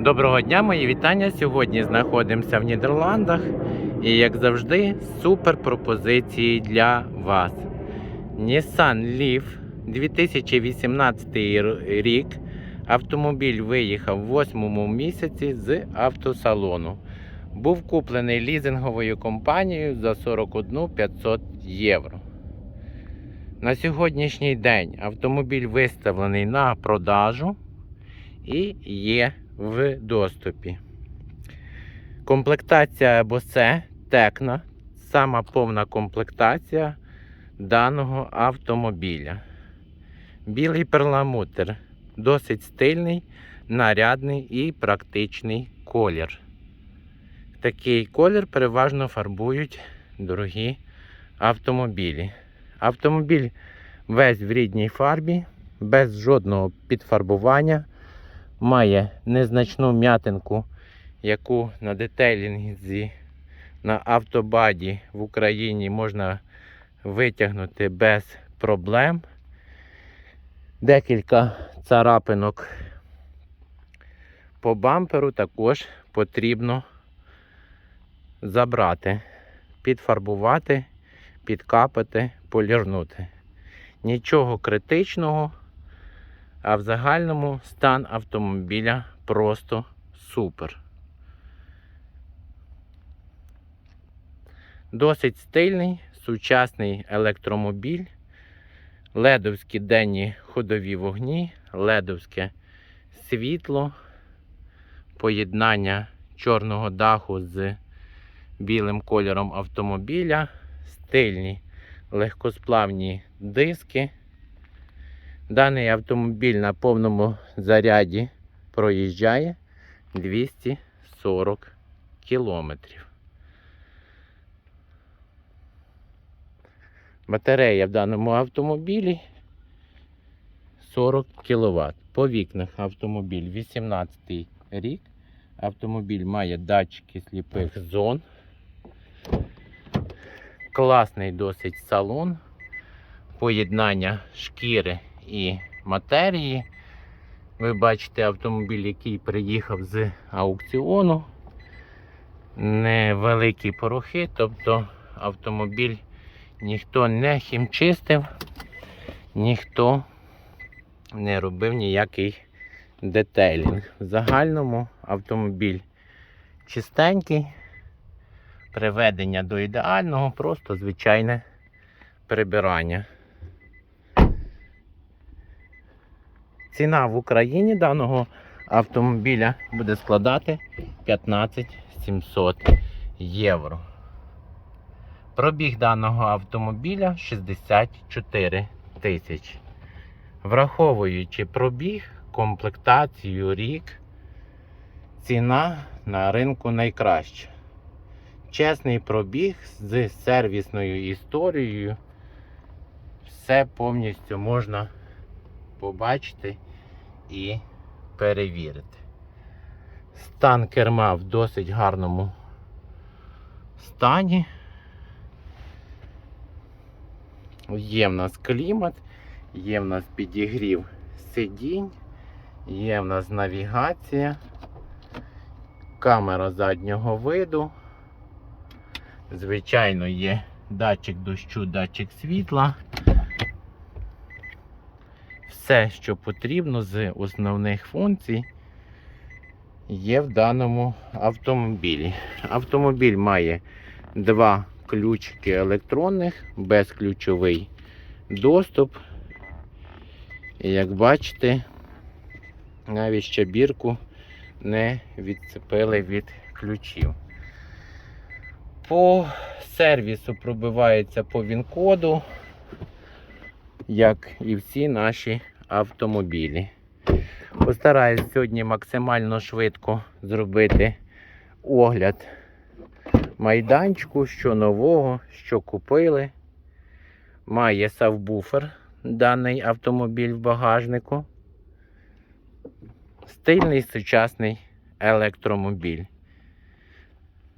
Доброго дня, мої вітання. Сьогодні знаходимося в Нідерландах і, як завжди, супер пропозиції для вас. Nissan Leaf 2018 рік. Автомобіль виїхав в 8 місяці з автосалону. Був куплений лізинговою компанією за 41 500 євро. На сьогоднішній день автомобіль виставлений на продажу і є в доступі. Комплектація Bose Tecna, сама повна комплектація даного автомобіля. Білий перламутр, досить стильний, нарядний і практичний колір. Такий колір переважно фарбують дорогі автомобілі. Автомобіль весь в рідній фарбі, без жодного підфарбування має незначну м'ятинку, яку на детейлінзі на автобаді в Україні можна витягнути без проблем. Декілька царапинок по бамперу також потрібно забрати, підфарбувати, підкапати, полірнути. Нічого критичного. А в загальному стан автомобіля просто супер. Досить стильний, сучасний електромобіль, ледовські денні ходові вогні, ледовське світло, поєднання чорного даху з білим кольором автомобіля, стильні легкосплавні диски. Даний автомобіль на повному заряді проїжджає 240 кілометрів. Батарея в даному автомобілі 40 кВт. По вікнах автомобіль 18 рік. Автомобіль має датчики сліпих зон. Класний досить салон. Поєднання шкіри і матерії. Ви бачите автомобіль, який приїхав з аукціону. Невеликі порохи, тобто автомобіль ніхто не хімчистив, ніхто не робив ніякий детейлінг. В загальному автомобіль чистенький, приведення до ідеального, просто звичайне прибирання. Ціна в Україні даного автомобіля буде складати 15 700 євро. Пробіг даного автомобіля 64 тисячі. Враховуючи пробіг, комплектацію рік, ціна на ринку найкраща. Чесний пробіг з сервісною історією. Все повністю можна побачити і перевірити. Стан керма в досить гарному стані. Є в нас клімат, є в нас підігрів сидінь, є в нас навігація, камера заднього виду. Звичайно, є датчик дощу, датчик світла все, що потрібно з основних функцій, є в даному автомобілі. Автомобіль має два ключики електронних, безключовий доступ. І як бачите, навіть щабірку не відцепили від ключів. По сервісу пробивається по він-коду як і всі наші автомобілі. Постараюсь сьогодні максимально швидко зробити огляд майданчику, що нового, що купили. Має сабвуфер даний автомобіль в багажнику. Стильний сучасний електромобіль.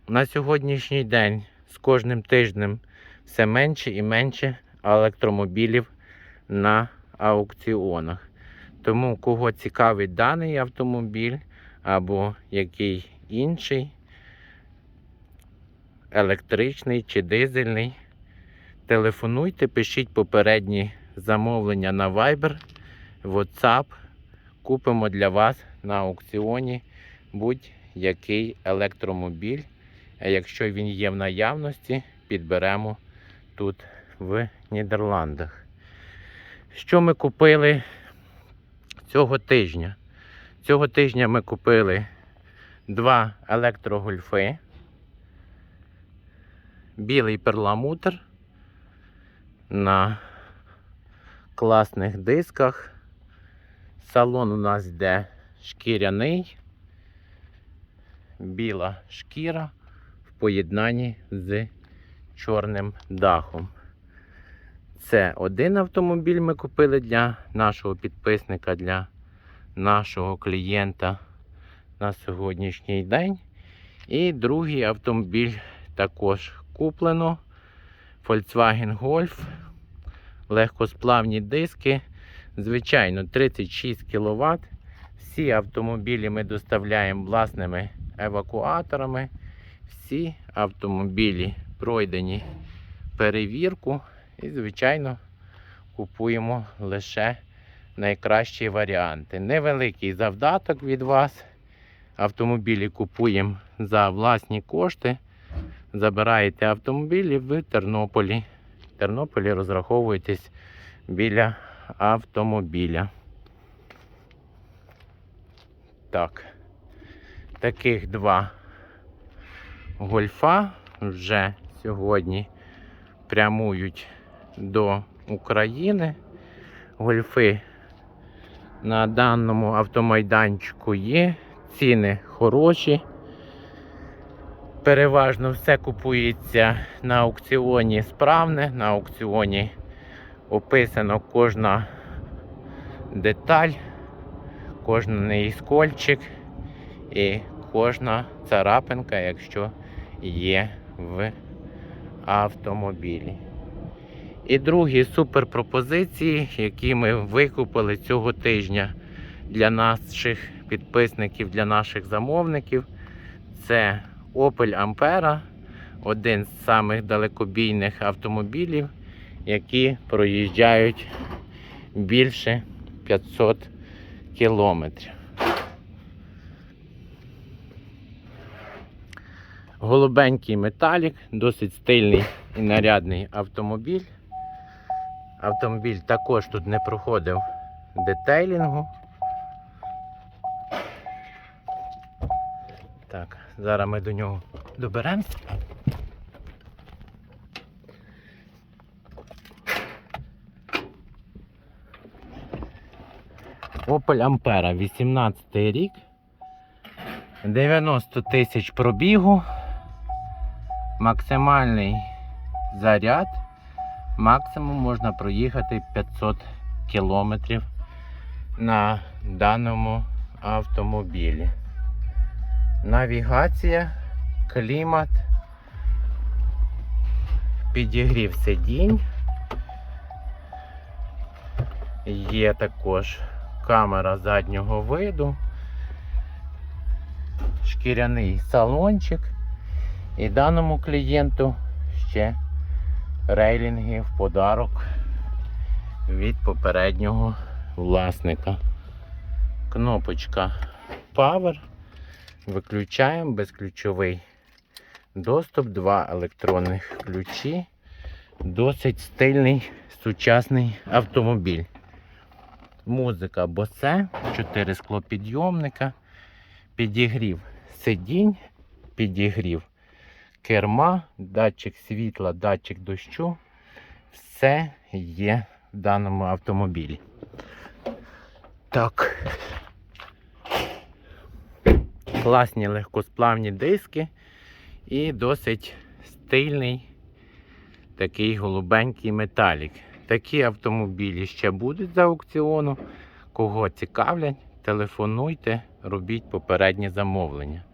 На сьогоднішній день з кожним тижнем все менше і менше електромобілів на аукціонах. Тому, кого цікавить даний автомобіль, або який інший, електричний чи дизельний. Телефонуйте, пишіть попередні замовлення на Viber, WhatsApp. Купимо для вас на аукціоні будь-який електромобіль. А якщо він є в наявності, підберемо тут в Нідерландах. Що ми купили цього тижня? Цього тижня ми купили два електрогольфи, білий перламутр на класних дисках. Салон у нас йде шкіряний, біла шкіра в поєднанні з чорним дахом. Це один автомобіль ми купили для нашого підписника, для нашого клієнта на сьогоднішній день. І другий автомобіль також куплено. Volkswagen Golf. Легкосплавні диски. Звичайно, 36 кВт. Всі автомобілі ми доставляємо власними евакуаторами. Всі автомобілі пройдені перевірку. І, звичайно, купуємо лише найкращі варіанти. Невеликий завдаток від вас. Автомобілі купуємо за власні кошти. Забираєте автомобілі в Тернополі. В Тернополі розраховуєтесь біля автомобіля. Так. Таких два гольфа вже сьогодні прямують до України. Гольфи на даному автомайданчику є, ціни хороші. Переважно все купується на аукціоні справне, на аукціоні описано кожна деталь, кожний іскольчик і кожна царапинка, якщо є в автомобілі. І другі суперпропозиції, які ми викупили цього тижня для наших підписників, для наших замовників, це Opel Ampera, один з самих далекобійних автомобілів, які проїжджають більше 500 кілометрів. Голубенький металік, досить стильний і нарядний автомобіль. Автомобіль також тут не проходив детейлінгу. Так, зараз ми до нього доберемося. Opel Ampera, 18 рік. 90 тисяч пробігу. Максимальний заряд. Максимум можна проїхати 500 кілометрів на даному автомобілі. Навігація, клімат, підігрів сидінь. Є також камера заднього виду, шкіряний салончик. І даному клієнту ще рейлінги в подарок від попереднього власника. Кнопочка Power. Виключаємо безключовий доступ, два електронних ключі. Досить стильний сучасний автомобіль. Музика Bose, 4 склопідйомника, підігрів сидінь, підігрів керма, датчик світла, датчик дощу. Все є в даному автомобілі. Так. Класні легкосплавні диски і досить стильний такий голубенький металік. Такі автомобілі ще будуть за аукціону. Кого цікавлять, телефонуйте, робіть попередні замовлення.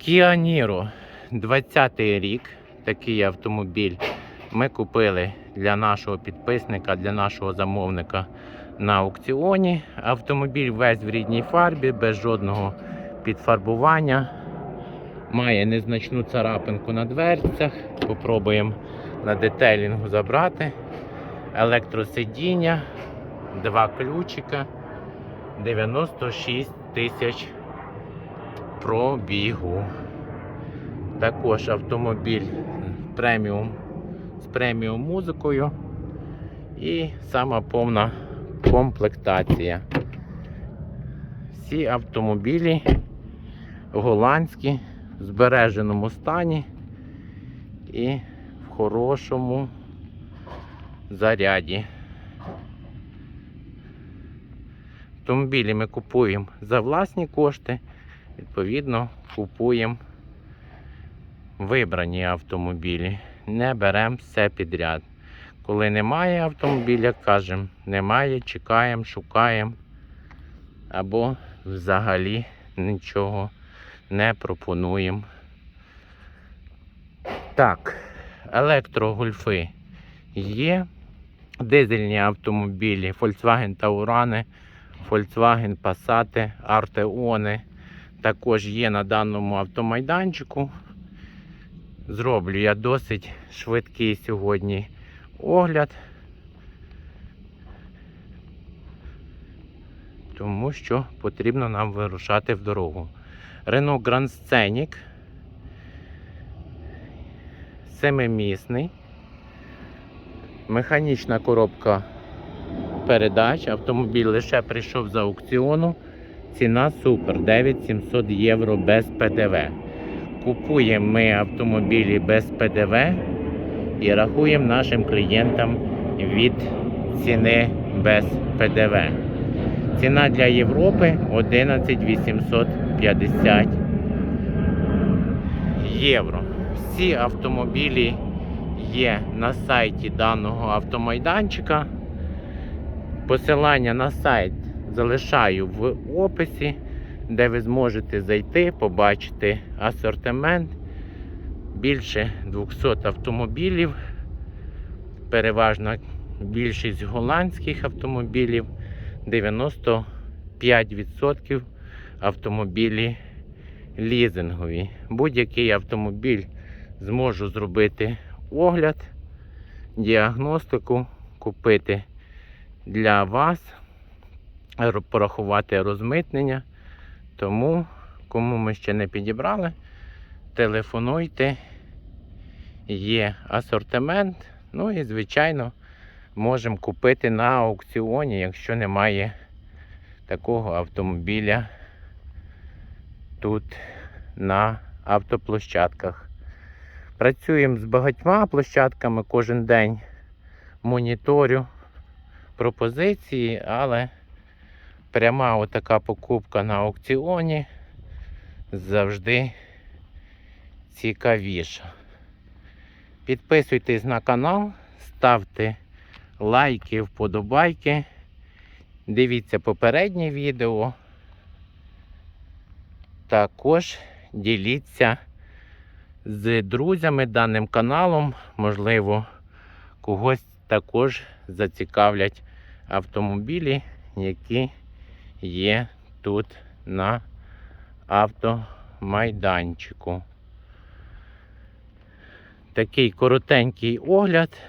Kia Niro 20 рік. Такий автомобіль ми купили для нашого підписника, для нашого замовника на аукціоні. Автомобіль весь в рідній фарбі, без жодного підфарбування. Має незначну царапинку на дверцях. Попробуємо на детейлінгу забрати. Електросидіння, два ключика, 96 тисяч пробігу. Також автомобіль преміум з преміум музикою і сама повна комплектація. Всі автомобілі голландські в збереженому стані і в хорошому заряді. Автомобілі ми купуємо за власні кошти, відповідно, купуємо вибрані автомобілі. Не беремо все підряд. Коли немає автомобіля, кажемо, немає, чекаємо, шукаємо. Або взагалі нічого не пропонуємо. Так, електрогольфи є. Дизельні автомобілі Volkswagen Taurane, Volkswagen Passat, Arteon також є на даному автомайданчику. Зроблю я досить швидкий сьогодні огляд. Тому що потрібно нам вирушати в дорогу. Renault Grand Scenic. Семимісний. Механічна коробка передач. Автомобіль лише прийшов з аукціону. Ціна супер 9700 євро без ПДВ. Купуємо ми автомобілі без ПДВ і рахуємо нашим клієнтам від ціни без ПДВ. Ціна для Європи 11 850 євро. Всі автомобілі є на сайті даного автомайданчика. Посилання на сайт залишаю в описі, де ви зможете зайти, побачити асортимент. Більше 200 автомобілів, переважно більшість голландських автомобілів, 95% автомобілі лізингові. Будь-який автомобіль зможу зробити огляд, діагностику, купити для вас, порахувати розмитнення. Тому, кому ми ще не підібрали, телефонуйте, є асортимент. Ну і, звичайно, можемо купити на аукціоні, якщо немає такого автомобіля тут на автоплощадках. Працюємо з багатьма площадками кожен день. Моніторю пропозиції, але пряма отака покупка на аукціоні завжди цікавіша. Підписуйтесь на канал, ставте лайки, вподобайки. Дивіться попереднє відео. Також діліться з друзями даним каналом. Можливо, когось також зацікавлять автомобілі, які є тут на автомайданчику. Такий коротенький огляд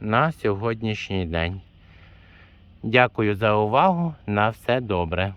на сьогоднішній день. Дякую за увагу. На все добре.